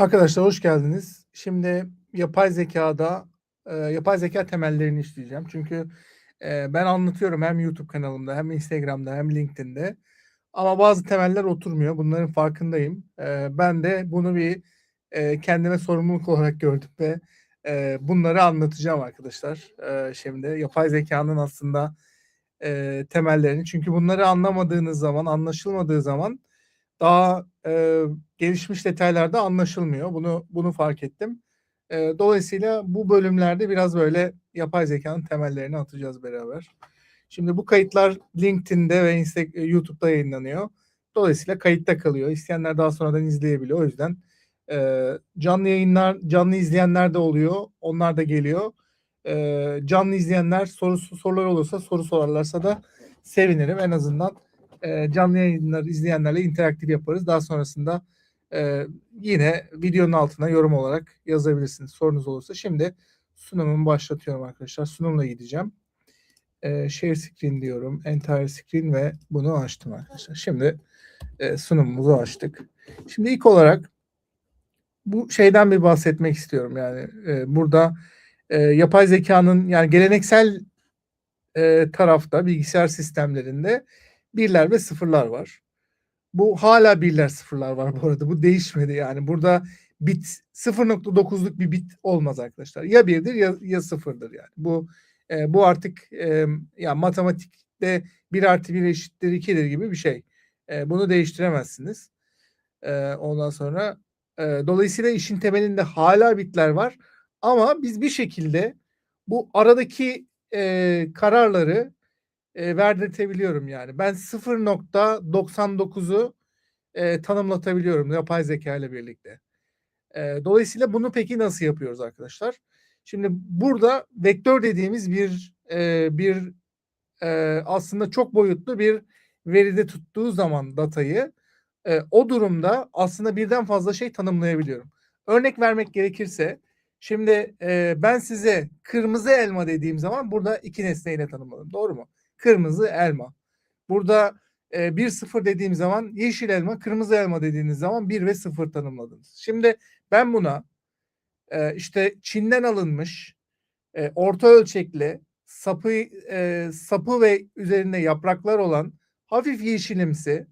Arkadaşlar hoş geldiniz. Şimdi yapay zekada e, yapay zeka temellerini işleyeceğim. Çünkü e, ben anlatıyorum hem YouTube kanalımda hem Instagram'da hem LinkedIn'de. Ama bazı temeller oturmuyor. Bunların farkındayım. E, ben de bunu bir e, kendime sorumluluk olarak gördüm ve e, bunları anlatacağım arkadaşlar. E, şimdi yapay zekanın aslında e, temellerini. Çünkü bunları anlamadığınız zaman, anlaşılmadığı zaman daha e, gelişmiş detaylarda anlaşılmıyor. Bunu bunu fark ettim. E, dolayısıyla bu bölümlerde biraz böyle yapay zekanın temellerini atacağız beraber. Şimdi bu kayıtlar LinkedIn'de ve Insta- YouTube'da yayınlanıyor. Dolayısıyla kayıtta kalıyor. İsteyenler daha sonradan izleyebiliyor. O yüzden e, canlı yayınlar, canlı izleyenler de oluyor. Onlar da geliyor. E, canlı izleyenler sorusu sorular olursa soru sorarlarsa da sevinirim. En azından e, canlı yayınları izleyenlerle interaktif yaparız. Daha sonrasında e, yine videonun altına yorum olarak yazabilirsiniz sorunuz olursa. Şimdi sunumumu başlatıyorum arkadaşlar. Sunumla gideceğim. E, share screen diyorum. Entire screen ve bunu açtım arkadaşlar. Şimdi e, sunumumuzu açtık. Şimdi ilk olarak bu şeyden bir bahsetmek istiyorum. Yani e, burada e, yapay zekanın yani geleneksel e, tarafta bilgisayar sistemlerinde birler ve sıfırlar var. Bu hala birler sıfırlar var bu arada. Bu değişmedi yani. Burada bit 0.9'luk bir bit olmaz arkadaşlar. Ya birdir ya, ya sıfırdır yani. Bu e, bu artık e, ya matematikte 1 artı 1 eşittir 2'dir gibi bir şey. E, bunu değiştiremezsiniz. E, ondan sonra e, dolayısıyla işin temelinde hala bitler var. Ama biz bir şekilde bu aradaki e, kararları e, verdirtebiliyorum yani. Ben 0.99'u e, tanımlatabiliyorum yapay zeka ile birlikte. E, dolayısıyla bunu peki nasıl yapıyoruz arkadaşlar? Şimdi burada vektör dediğimiz bir e, bir e, aslında çok boyutlu bir veride tuttuğu zaman datayı e, o durumda aslında birden fazla şey tanımlayabiliyorum. Örnek vermek gerekirse şimdi e, ben size kırmızı elma dediğim zaman burada iki nesneyle tanımladım. Doğru mu? Kırmızı elma. Burada e, 1-0 dediğim zaman yeşil elma, kırmızı elma dediğiniz zaman 1 ve 0 tanımladınız. Şimdi ben buna e, işte Çin'den alınmış e, orta ölçekli sapı e, sapı ve üzerinde yapraklar olan hafif yeşilimsi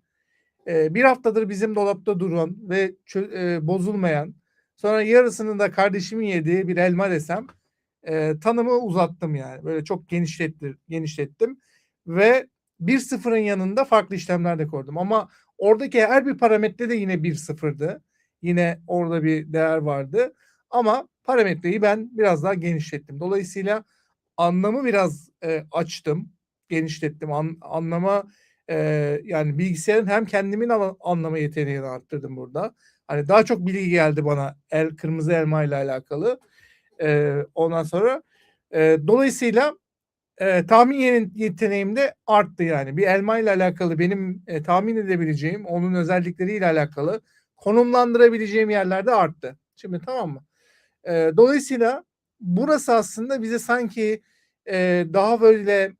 e, bir haftadır bizim dolapta duran ve e, bozulmayan sonra yarısını da kardeşimin yediği bir elma desem e, tanımı uzattım yani böyle çok genişlettim, genişlettim ve 1-0'ın yanında farklı işlemler de koydum ama oradaki her bir parametre de yine 1-0'dı. Yine orada bir değer vardı. Ama parametreyi ben biraz daha genişlettim. Dolayısıyla anlamı biraz e, açtım, genişlettim. An, anlama e, yani bilgisayarın hem kendimin an, anlama yeteneğini arttırdım burada. Hani daha çok bilgi geldi bana el kırmızı elma ile alakalı. E, ondan sonra e, dolayısıyla e, tahmin yeteneğim de arttı yani. Bir elma ile alakalı benim e, tahmin edebileceğim, onun özellikleriyle alakalı konumlandırabileceğim yerlerde arttı. Şimdi tamam mı? E, dolayısıyla burası aslında bize sanki e, daha böyle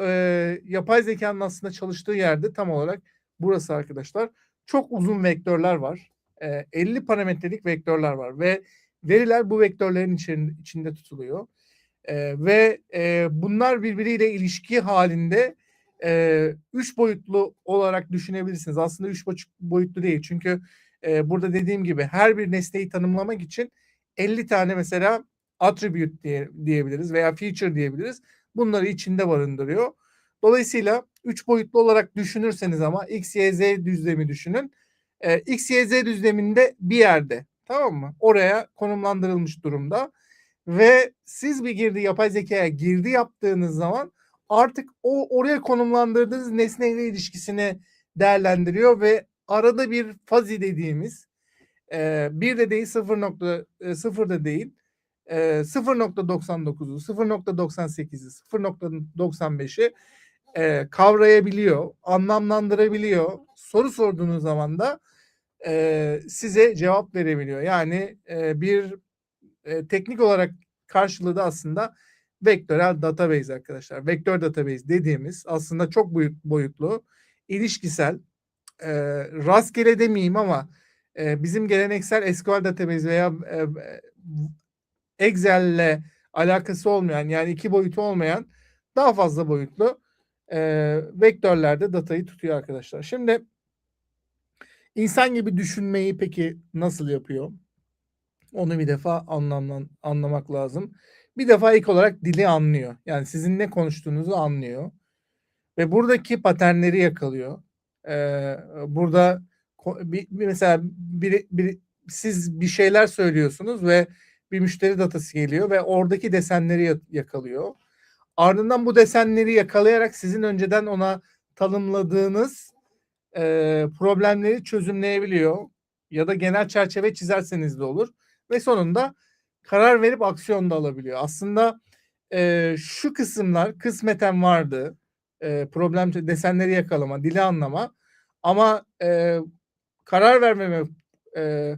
e, yapay zekanın aslında çalıştığı yerde tam olarak burası arkadaşlar. Çok uzun vektörler var. E, 50 parametrelik vektörler var ve veriler bu vektörlerin içinde, tutuluyor. E, ve e, bunlar birbiriyle ilişki halinde e, üç boyutlu olarak düşünebilirsiniz. Aslında üç boyutlu değil. Çünkü e, burada dediğim gibi her bir nesneyi tanımlamak için 50 tane mesela attribute diye, diyebiliriz veya feature diyebiliriz. Bunları içinde barındırıyor. Dolayısıyla üç boyutlu olarak düşünürseniz ama x, y, z düzlemi düşünün. E, x, y, z düzleminde bir yerde tamam mı? Oraya konumlandırılmış durumda ve siz bir girdi yapay zekaya girdi yaptığınız zaman artık o oraya konumlandırdığınız nesneyle ilişkisini değerlendiriyor ve arada bir fazi dediğimiz e, bir de değil 0.0 da değil e, 0.99'u 0.98'i 0.95'i e, kavrayabiliyor, anlamlandırabiliyor. Soru sorduğunuz zaman da e, size cevap verebiliyor. Yani e, bir e, teknik olarak karşılığı da aslında vektörel database arkadaşlar. Vektör database dediğimiz aslında çok boyut, boyutlu, ilişkisel, e, rastgele demeyeyim ama e, bizim geleneksel SQL database veya e, Excel'le alakası olmayan yani iki boyutu olmayan daha fazla boyutlu e, vektörlerde datayı tutuyor arkadaşlar. Şimdi insan gibi düşünmeyi peki nasıl yapıyor? Onu bir defa anlamlan, anlamak lazım. Bir defa ilk olarak dili anlıyor. Yani sizin ne konuştuğunuzu anlıyor. Ve buradaki paternleri yakalıyor. Ee, burada bir, mesela bir, bir, siz bir şeyler söylüyorsunuz ve bir müşteri datası geliyor ve oradaki desenleri yakalıyor. Ardından bu desenleri yakalayarak sizin önceden ona tanımladığınız e, problemleri çözümleyebiliyor. Ya da genel çerçeve çizerseniz de olur. Ve sonunda karar verip aksiyon da alabiliyor. Aslında e, şu kısımlar kısmeten vardı. E, problem desenleri yakalama, dili anlama. Ama e, karar verme e,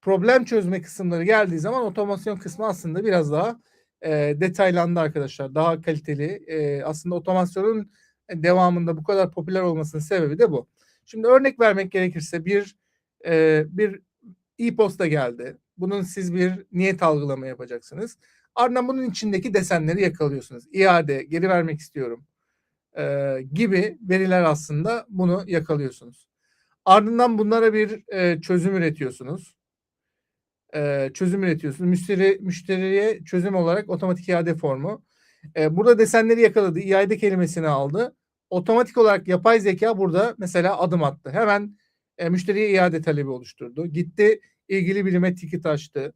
problem çözme kısımları geldiği zaman otomasyon kısmı aslında biraz daha e, detaylandı arkadaşlar. Daha kaliteli. E, aslında otomasyonun devamında bu kadar popüler olmasının sebebi de bu. Şimdi örnek vermek gerekirse bir e, bir e-posta geldi. Bunun siz bir niyet algılama yapacaksınız. Ardından bunun içindeki desenleri yakalıyorsunuz. İade, geri vermek istiyorum e, gibi veriler aslında bunu yakalıyorsunuz. Ardından bunlara bir e, çözüm üretiyorsunuz. E, çözüm üretiyorsunuz. Müşteri müşteriye çözüm olarak otomatik iade formu. E, burada desenleri yakaladı. İade kelimesini aldı. Otomatik olarak yapay zeka burada mesela adım attı. Hemen e, müşteriye iade talebi oluşturdu. Gitti ilgili birime ticket açtı.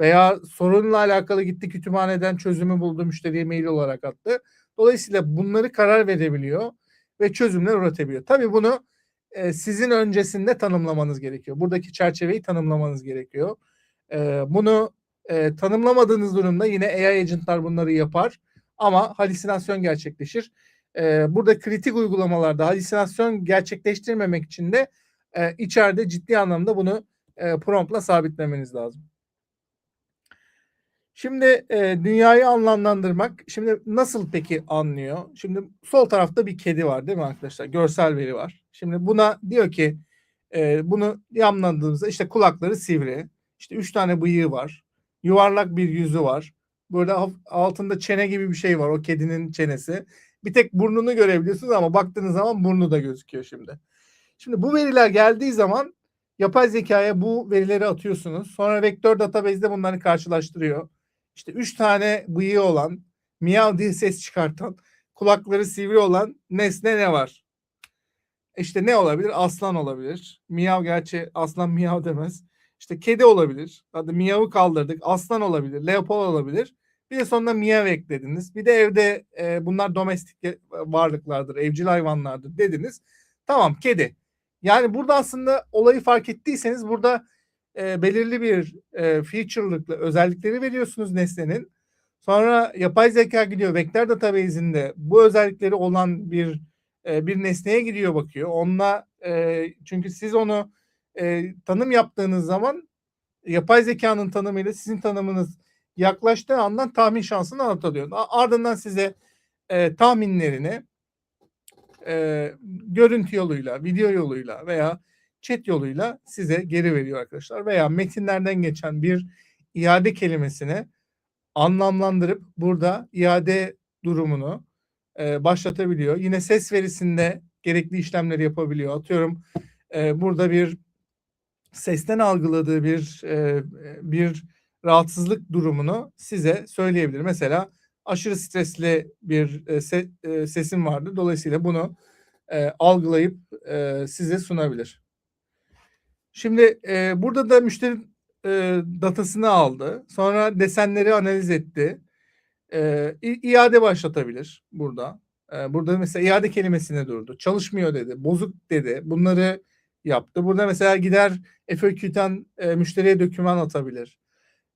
Veya sorunla alakalı gitti kütüphaneden çözümü buldu müşteriye mail olarak attı. Dolayısıyla bunları karar verebiliyor ve çözümler üretebiliyor. Tabii bunu e, sizin öncesinde tanımlamanız gerekiyor. Buradaki çerçeveyi tanımlamanız gerekiyor. E, bunu e, tanımlamadığınız durumda yine AI agentlar bunları yapar ama halüsinasyon gerçekleşir. E, burada kritik uygulamalarda halüsinasyon gerçekleştirmemek için de e, içeride ciddi anlamda bunu e, promptla sabitlemeniz lazım. Şimdi e, dünyayı anlamlandırmak. Şimdi nasıl peki anlıyor? Şimdi sol tarafta bir kedi var değil mi arkadaşlar? Görsel veri var. Şimdi buna diyor ki e, bunu yamlandığımızda işte kulakları sivri. İşte üç tane bıyığı var. Yuvarlak bir yüzü var. Burada altında çene gibi bir şey var. O kedinin çenesi. Bir tek burnunu görebiliyorsunuz ama baktığınız zaman burnu da gözüküyor şimdi. Şimdi bu veriler geldiği zaman yapay zekaya bu verileri atıyorsunuz. Sonra vektör database'de bunları karşılaştırıyor. İşte üç tane bıyığı olan, miyav diye ses çıkartan, kulakları sivri olan nesne ne var? İşte ne olabilir? Aslan olabilir. Miyav gerçi aslan miyav demez. İşte kedi olabilir. Hadi miyavı kaldırdık. Aslan olabilir. Leopold olabilir. Bir de sonunda miyav eklediniz. Bir de evde e, bunlar domestik varlıklardır, evcil hayvanlardır dediniz. Tamam kedi. Yani burada aslında olayı fark ettiyseniz burada e, belirli bir e, feature'lıkla özellikleri veriyorsunuz nesnenin. Sonra yapay zeka gidiyor vector database'inde bu özellikleri olan bir e, bir nesneye gidiyor bakıyor. Onunla e, çünkü siz onu e, tanım yaptığınız zaman yapay zekanın tanımıyla sizin tanımınız yaklaştığı andan tahmin şansını anlatılıyor. Ardından size e, tahminlerini e, görüntü yoluyla, video yoluyla veya chat yoluyla size geri veriyor arkadaşlar. Veya metinlerden geçen bir iade kelimesini anlamlandırıp burada iade durumunu e, başlatabiliyor. Yine ses verisinde gerekli işlemleri yapabiliyor. Atıyorum e, burada bir sesten algıladığı bir e, bir rahatsızlık durumunu size söyleyebilir. Mesela aşırı stresli bir e, se, e, sesim vardı. Dolayısıyla bunu e, algılayıp e, size sunabilir. Şimdi e, burada da müşteri e, datasını aldı. Sonra desenleri analiz etti. E, iade başlatabilir burada. E, burada mesela iade kelimesine durdu. Çalışmıyor dedi. Bozuk dedi. Bunları yaptı. Burada mesela gider FAQ'den e, müşteriye doküman atabilir.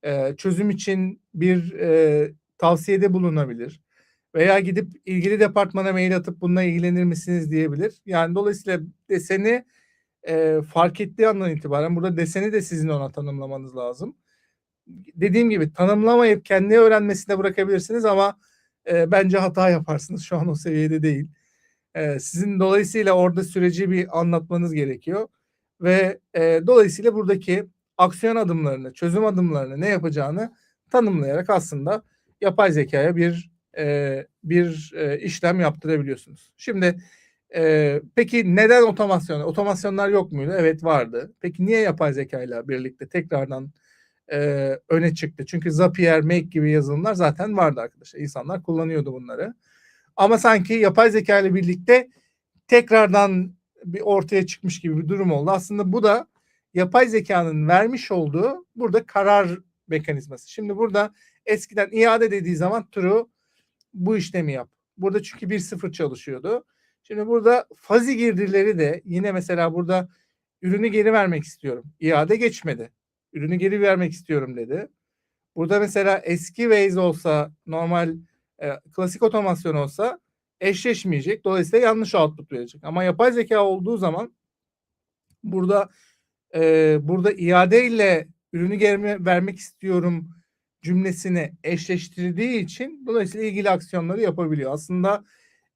E, çözüm için bir e, tavsiyede bulunabilir. Veya gidip ilgili departmana mail atıp bununla ilgilenir misiniz diyebilir. Yani dolayısıyla deseni e, fark ettiği andan itibaren burada deseni de sizin ona tanımlamanız lazım. Dediğim gibi tanımlamayıp kendi öğrenmesine bırakabilirsiniz ama e, bence hata yaparsınız. Şu an o seviyede değil. E, sizin dolayısıyla orada süreci bir anlatmanız gerekiyor. ve e, dolayısıyla buradaki aksiyon adımlarını, çözüm adımlarını ne yapacağını tanımlayarak aslında yapay zekaya bir e, bir e, işlem yaptırabiliyorsunuz. Şimdi e, peki neden otomasyon? Otomasyonlar yok muydu? Evet vardı. Peki niye yapay zeka ile birlikte tekrardan e, öne çıktı? Çünkü Zapier, Make gibi yazılımlar zaten vardı arkadaşlar. İnsanlar kullanıyordu bunları. Ama sanki yapay zeka ile birlikte tekrardan bir ortaya çıkmış gibi bir durum oldu. Aslında bu da yapay zekanın vermiş olduğu burada karar mekanizması. Şimdi burada eskiden iade dediği zaman true bu işlemi yap. Burada çünkü 1-0 çalışıyordu. Şimdi burada fazi girdileri de yine mesela burada ürünü geri vermek istiyorum. İade geçmedi. Ürünü geri vermek istiyorum dedi. Burada mesela eski Waze olsa normal e, klasik otomasyon olsa eşleşmeyecek. Dolayısıyla yanlış output verecek. Ama yapay zeka olduğu zaman burada e, burada iade ile ürünü geri vermek istiyorum cümlesini eşleştirdiği için dolayısıyla ilgili aksiyonları yapabiliyor. Aslında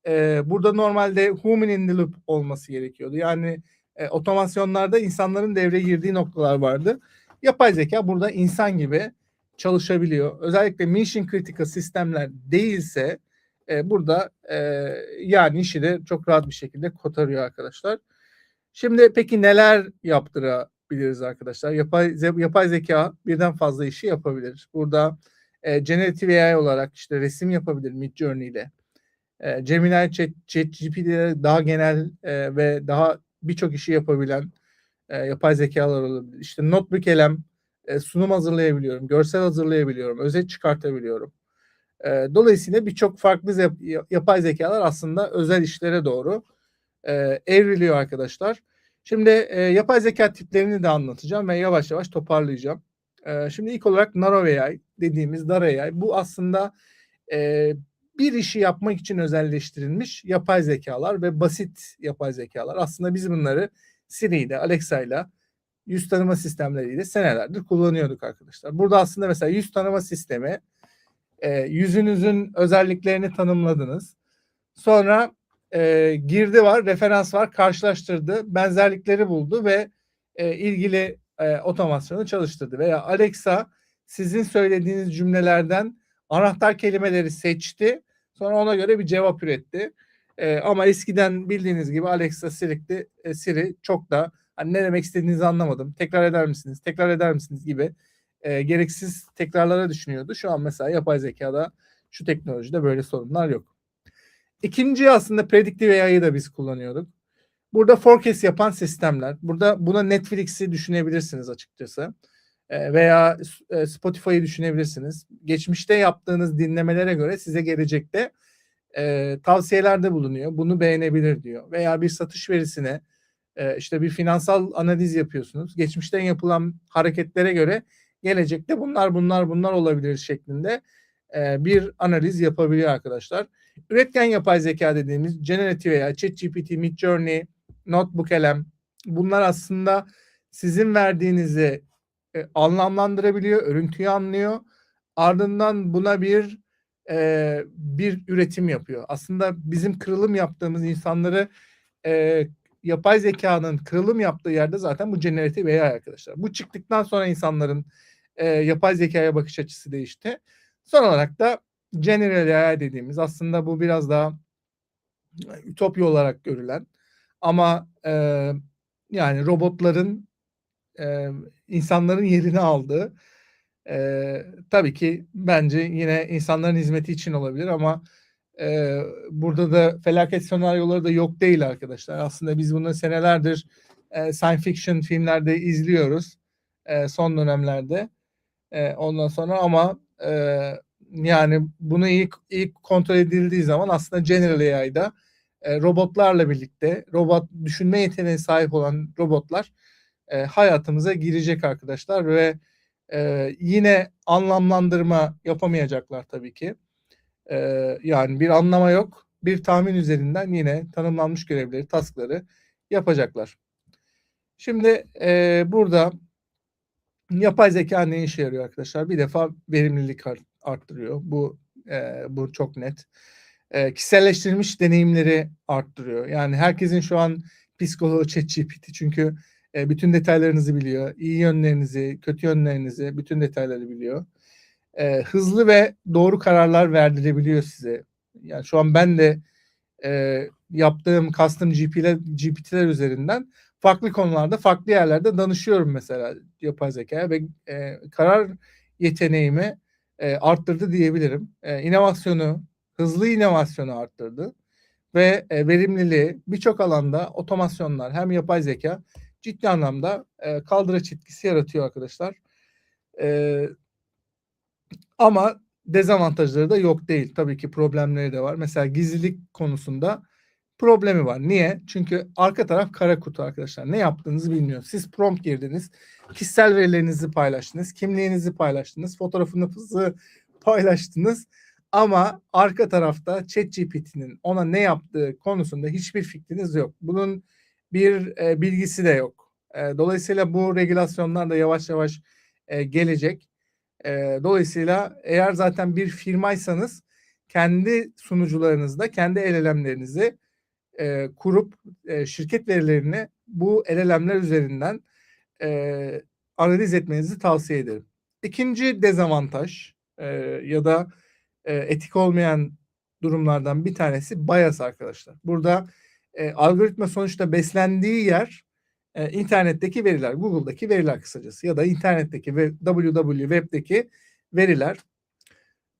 e, burada normalde human in the loop olması gerekiyordu. Yani e, otomasyonlarda insanların devreye girdiği noktalar vardı. Yapay zeka burada insan gibi çalışabiliyor. Özellikle mission critical sistemler değilse e, burada e, yani işi de çok rahat bir şekilde kotarıyor arkadaşlar. Şimdi peki neler yaptırabiliriz arkadaşlar? Yapay, yapay zeka birden fazla işi yapabilir. Burada e, generative AI olarak işte resim yapabilir Midjourney ile. E, Gemini Chat, ChatGPT'de daha genel e, ve daha birçok işi yapabilen e, yapay zekalar olabilir. İşte notebook elem, e, sunum hazırlayabiliyorum, görsel hazırlayabiliyorum, özet çıkartabiliyorum. E, dolayısıyla birçok farklı yap, yapay zekalar aslında özel işlere doğru e, evriliyor arkadaşlar. Şimdi e, yapay zeka tiplerini de anlatacağım ve yavaş yavaş toparlayacağım. E, şimdi ilk olarak Narrow AI dediğimiz dar AI bu aslında e, bir işi yapmak için özelleştirilmiş yapay zekalar ve basit yapay zekalar. Aslında biz bunları Siri ile, Alexa ile, yüz tanıma sistemleriyle senelerdir kullanıyorduk arkadaşlar. Burada aslında mesela yüz tanıma sistemi e, yüzünüzün özelliklerini tanımladınız. Sonra e, girdi var, referans var, karşılaştırdı, benzerlikleri buldu ve e, ilgili e, otomasyonu çalıştırdı. Veya Alexa sizin söylediğiniz cümlelerden anahtar kelimeleri seçti, sonra ona göre bir cevap üretti. E, ama eskiden bildiğiniz gibi Alexa Siri, e, Siri çok da hani ne demek istediğinizi anlamadım, tekrar eder misiniz, tekrar eder misiniz gibi e, gereksiz tekrarlara düşünüyordu. Şu an mesela yapay zekada şu teknolojide böyle sorunlar yok. İkinci aslında predictive AI'yı da biz kullanıyorduk. Burada forecast yapan sistemler. Burada buna Netflix'i düşünebilirsiniz açıkçası. E, veya e, Spotify'ı düşünebilirsiniz. Geçmişte yaptığınız dinlemelere göre size gelecekte e, tavsiyelerde bulunuyor. Bunu beğenebilir diyor. Veya bir satış verisine e, işte bir finansal analiz yapıyorsunuz. Geçmişten yapılan hareketlere göre gelecekte bunlar bunlar bunlar olabilir şeklinde e, bir analiz yapabiliyor arkadaşlar. Üretken yapay zeka dediğimiz generative veya ChatGPT, Midjourney, Notebook LM bunlar aslında sizin verdiğinizi e, anlamlandırabiliyor, örüntüyü anlıyor. Ardından buna bir e, bir üretim yapıyor. Aslında bizim kırılım yaptığımız insanları e, yapay zekanın kırılım yaptığı yerde zaten bu generative AI arkadaşlar. Bu çıktıktan sonra insanların e, yapay zekaya bakış açısı değişti. Son olarak da General AI dediğimiz aslında bu biraz daha ütopya olarak görülen ama e, yani robotların e, insanların yerini aldığı e, tabii ki bence yine insanların hizmeti için olabilir ama e, burada da felaket senaryoları da yok değil arkadaşlar. Aslında biz bunu senelerdir e, science fiction filmlerde izliyoruz e, son dönemlerde. E, ondan sonra ama e, yani bunu ilk ilk kontrol edildiği zaman aslında General AI'da e, robotlarla birlikte robot düşünme yeteneğine sahip olan robotlar e, hayatımıza girecek arkadaşlar ve e, yine anlamlandırma yapamayacaklar tabii ki. E, yani bir anlama yok. Bir tahmin üzerinden yine tanımlanmış görevleri, taskları yapacaklar. Şimdi e, burada yapay zeka ne işe yarıyor arkadaşlar? Bir defa verimlilik arttırıyor. Bu e, bu çok net. E, kişiselleştirilmiş deneyimleri arttırıyor. Yani herkesin şu an psikoloğu ChatGPT çünkü Eee, bütün detaylarınızı biliyor. İyi yönlerinizi, kötü yönlerinizi, bütün detayları biliyor. Eee, hızlı ve doğru kararlar verdirebiliyor size. Yani şu an ben de, eee, yaptığım custom GP'ler GPT'ler üzerinden farklı konularda, farklı yerlerde danışıyorum mesela yapay zekâya ve, eee, karar yeteneğimi, eee, arttırdı diyebilirim. Eee, inovasyonu, hızlı inovasyonu arttırdı ve, eee, verimliliği birçok alanda otomasyonlar hem yapay zekâ ciddi anlamda, eee, kaldıraç etkisi yaratıyor arkadaşlar. Eee ama dezavantajları da yok değil. Tabii ki problemleri de var. Mesela gizlilik konusunda problemi var. Niye? Çünkü arka taraf kara kutu arkadaşlar. Ne yaptığınızı bilmiyor. Siz prompt girdiniz, kişisel verilerinizi paylaştınız, kimliğinizi paylaştınız, fotoğrafınızı paylaştınız ama arka tarafta ChatGPT'nin ona ne yaptığı konusunda hiçbir fikriniz yok. Bunun bir, eee, bilgisi de yok. Eee, dolayısıyla bu regülasyonlar da yavaş yavaş, eee, gelecek. Eee, dolayısıyla eğer zaten bir firmaysanız kendi sunucularınızda kendi LLM'lerinizi, eee, kurup, eee, şirket verilerini bu LLM'ler üzerinden, eee, analiz etmenizi tavsiye ederim. 2'nci dezavantaj, eee, ya da, eee, etik olmayan durumlardan bir tanesi bias arkadaşlar. Burada, eee, algoritma sonuçta beslendiği yer, eee, internetteki veriler, Google'daki veriler kısacası ya da internetteki ve www web'deki veriler.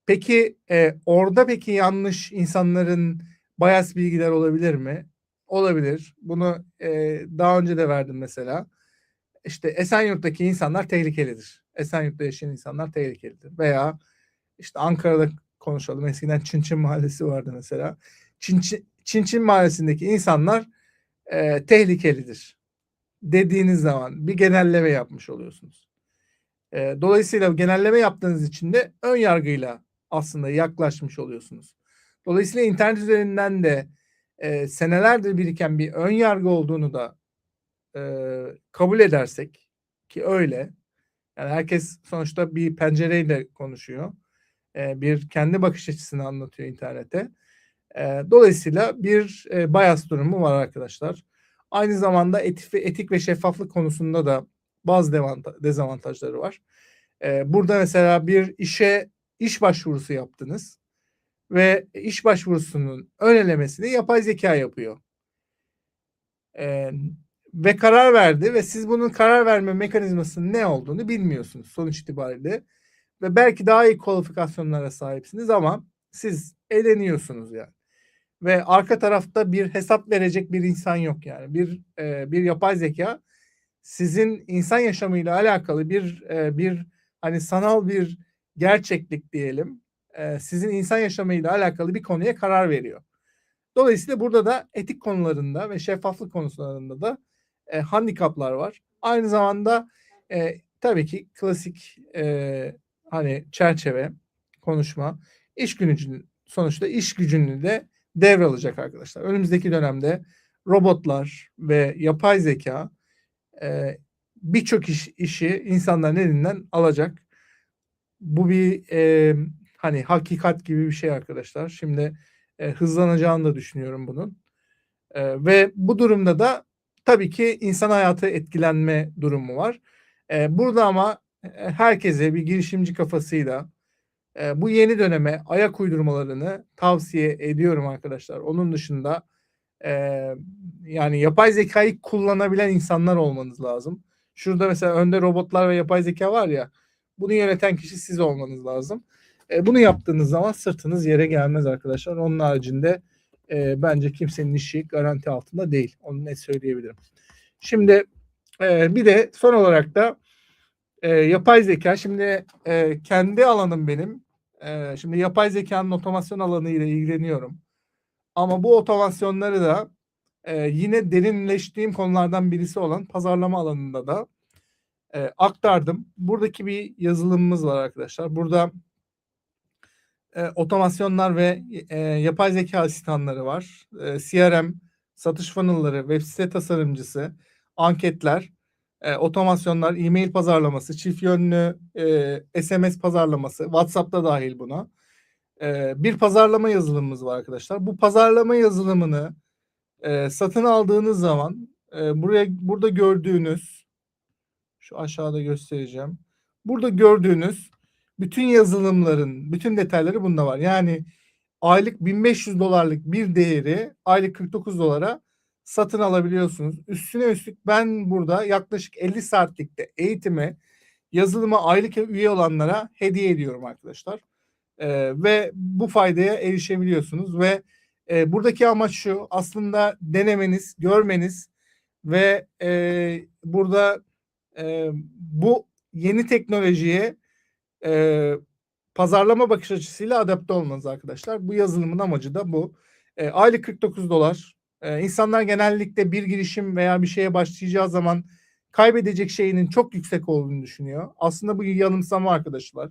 Peki, eee, orada peki yanlış insanların bias bilgiler olabilir mi? Olabilir. Bunu, eee, daha önce de verdim mesela. İşte Esenyurt'taki insanlar tehlikelidir. Esenyurt'ta yaşayan insanlar tehlikelidir veya işte Ankara'da konuşalım. Eskiden Çinçin Mahallesi vardı mesela. Çinçin Çinçin Mahallesi'ndeki insanlar, eee, tehlikelidir dediğiniz zaman bir genelleme yapmış oluyorsunuz. Eee, dolayısıyla genelleme yaptığınız için de ön yargıyla aslında yaklaşmış oluyorsunuz. Dolayısıyla internet üzerinden de, eee, senelerdir biriken bir ön yargı olduğunu da, eee, kabul edersek ki öyle. Yani herkes sonuçta bir pencereyle konuşuyor. Eee, bir kendi bakış açısını anlatıyor internete. Eee, dolayısıyla bir, eee, bias durumu var arkadaşlar. Aynı zamanda etik ve etik ve şeffaflık konusunda da bazı dezavantajları var. Eee, burada mesela bir işe iş başvurusu yaptınız ve iş başvurusunun ön elemesini yapay zekâ yapıyor. Eee, ve karar verdi ve siz bunun karar verme mekanizmasının ne olduğunu bilmiyorsunuz sonuç itibariyle ve belki daha iyi kualifikasyonlara sahipsiniz ama siz eleniyorsunuz yani. Ve arka tarafta bir hesap verecek bir insan yok yani. Bir, eee, bir yapay zekâ sizin insan yaşamıyla alakalı bir, eee, bir, hani, sanal bir gerçeklik diyelim, eee, sizin insan yaşamıyla alakalı bir konuya karar veriyor. Dolayısıyla burada da etik konularında ve şeffaflık konularında da, eee, handikaplar var. Aynı zamanda, eee, tabii ki klasik, eee, hani, çerçeve, konuşma, iş gücünün sonuçta iş gücünü de devralacak arkadaşlar. Önümüzdeki dönemde robotlar ve yapay zekâ, eee, birçok iş işi insanların elinden alacak. Bu bir, emm, hani, hakikat gibi bir şey arkadaşlar. Şimdi, eee, hızlanacağını da düşünüyorum bunun. Eee, ve bu durumda da tabii ki insan hayatı etkilenme durumu var. Eee, burada ama, eee, herkese bir girişimci kafasıyla, eee, bu yeni döneme ayak uydurmalarını tavsiye ediyorum arkadaşlar. Onun dışında, eee, yani yapay zekâyı kullanabilen insanlar olmanız lazım. Şurada mesela önde robotlar ve yapay zekâ var ya, bunu yöneten kişi siz olmanız lazım. Eee, bunu yaptığınız zaman sırtınız yere gelmez arkadaşlar. Onun haricinde, eee, bence kimsenin işi garanti altında değil. Onu net söyleyebilirim. Şimdi, eee, bir de son olarak da, eee, yapay zekâ şimdi, eee, kendi alanım benim. Eee, şimdi yapay zekânın otomasyon alanıyla ilgileniyorum. Ama bu otomasyonları da, eee, yine derinleştiğim konulardan birisi olan pazarlama alanında da, eee, aktardım. Buradaki bir yazılımımız var arkadaşlar. Burada eee, otomasyonlar ve, eee, yapay zekâ asistanları var. Eee, CRM, satış funnel'ları, web site tasarımcısı, anketler, eee, otomasyonlar, e-mail pazarlaması, çift yönlü, eee, SMS pazarlaması, WhatsApp da dâhil buna. Eee, bir pazarlama yazılımımız var arkadaşlar. Bu pazarlama yazılımını, eee, satın aldığınız zaman, e, buraya burada gördüğünüz şu aşağıda göstereceğim. Burada gördüğünüz bütün yazılımların bütün detayları bunda var. Yani aylık 1500 dolarlık bir değeri aylık 49 dolara satın alabiliyorsunuz. Üstüne üstlük ben burada yaklaşık 50 saatlikte eğitimi yazılıma aylık üye olanlara hediye ediyorum arkadaşlar. Ee, ve bu faydaya erişebiliyorsunuz ve e, buradaki amaç şu aslında denemeniz, görmeniz ve e, burada e, bu yeni teknolojiye e, pazarlama bakış açısıyla adapte olmanız arkadaşlar. Bu yazılımın amacı da bu. E, aylık 49 dolar. E, insanlar genellikle bir girişim veya bir şeye başlayacağı zaman kaybedecek şeyinin çok yüksek olduğunu düşünüyor. Aslında bu yanılsama arkadaşlar.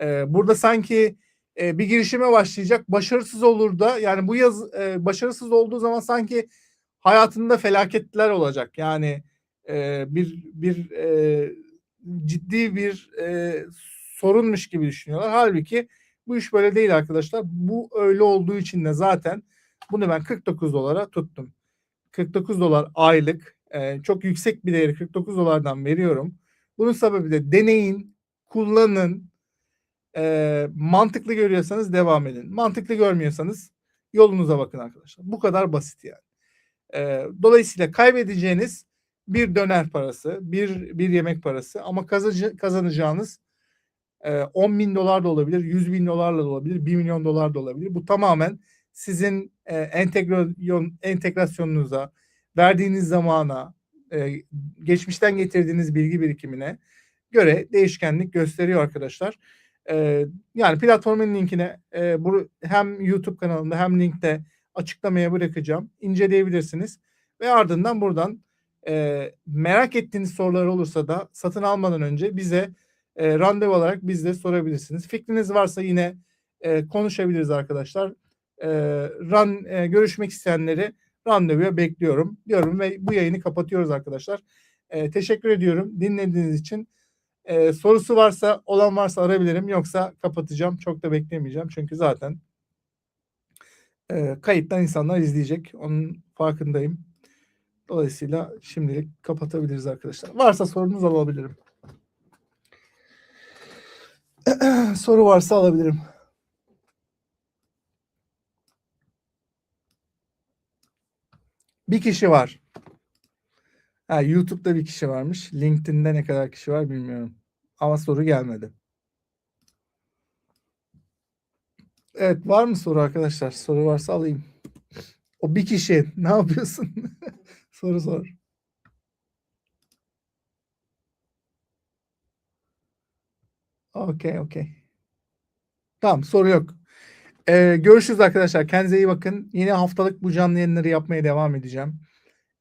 E, burada sanki e, bir girişime başlayacak, başarısız olur da yani bu yaz e, başarısız olduğu zaman sanki hayatında felaketler olacak. Yani e, bir bir e, ciddi bir e, sorunmuş gibi düşünüyorlar. Halbuki bu iş böyle değil arkadaşlar. Bu öyle olduğu için de zaten bunu ben 49 dolara tuttum. 49 dolar aylık e, çok yüksek bir değeri 49 dolardan veriyorum. Bunun sebebi de deneyin, kullanın. E, mantıklı görüyorsanız devam edin. Mantıklı görmüyorsanız yolunuza bakın arkadaşlar. Bu kadar basit yani. E, dolayısıyla kaybedeceğiniz bir döner parası, bir bir yemek parası ama kazanacağınız e, 10 bin dolar da olabilir, 100 bin dolarla da olabilir, 1 milyon dolar da olabilir. Bu tamamen sizin e, entegrasyon entegrasyonunuza, verdiğiniz zamana, e, geçmişten getirdiğiniz bilgi birikimine göre değişkenlik gösteriyor arkadaşlar. E, yani platformun linkine e, bu hem YouTube kanalında hem linkte açıklamaya bırakacağım. İnceleyebilirsiniz ve ardından buradan e, merak ettiğiniz sorular olursa da satın almadan önce bize e, randevu olarak bizde sorabilirsiniz. Fikriniz varsa yine e, konuşabiliriz arkadaşlar. E, ran e, görüşmek isteyenleri randevuya bekliyorum diyorum ve bu yayını kapatıyoruz arkadaşlar. E, teşekkür ediyorum dinlediğiniz için. E, sorusu varsa olan varsa arabilirim yoksa kapatacağım. Çok da beklemeyeceğim çünkü zaten e, kayıttan insanlar izleyecek. Onun farkındayım. Dolayısıyla şimdilik kapatabiliriz arkadaşlar. Varsa sorunuz alabilirim. Soru varsa alabilirim. Bir kişi var. Ha, YouTube'da bir kişi varmış. LinkedIn'de ne kadar kişi var bilmiyorum. Ama soru gelmedi. Evet var mı soru arkadaşlar? Soru varsa alayım. O bir kişi ne yapıyorsun? soru sor. Okey okey. Tamam soru yok. Ee, görüşürüz arkadaşlar. Kendinize iyi bakın. Yine haftalık bu canlı yayınları yapmaya devam edeceğim.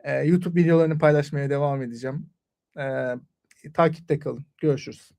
Ee, YouTube videolarını paylaşmaya devam edeceğim. Ee, takipte kalın. Görüşürüz.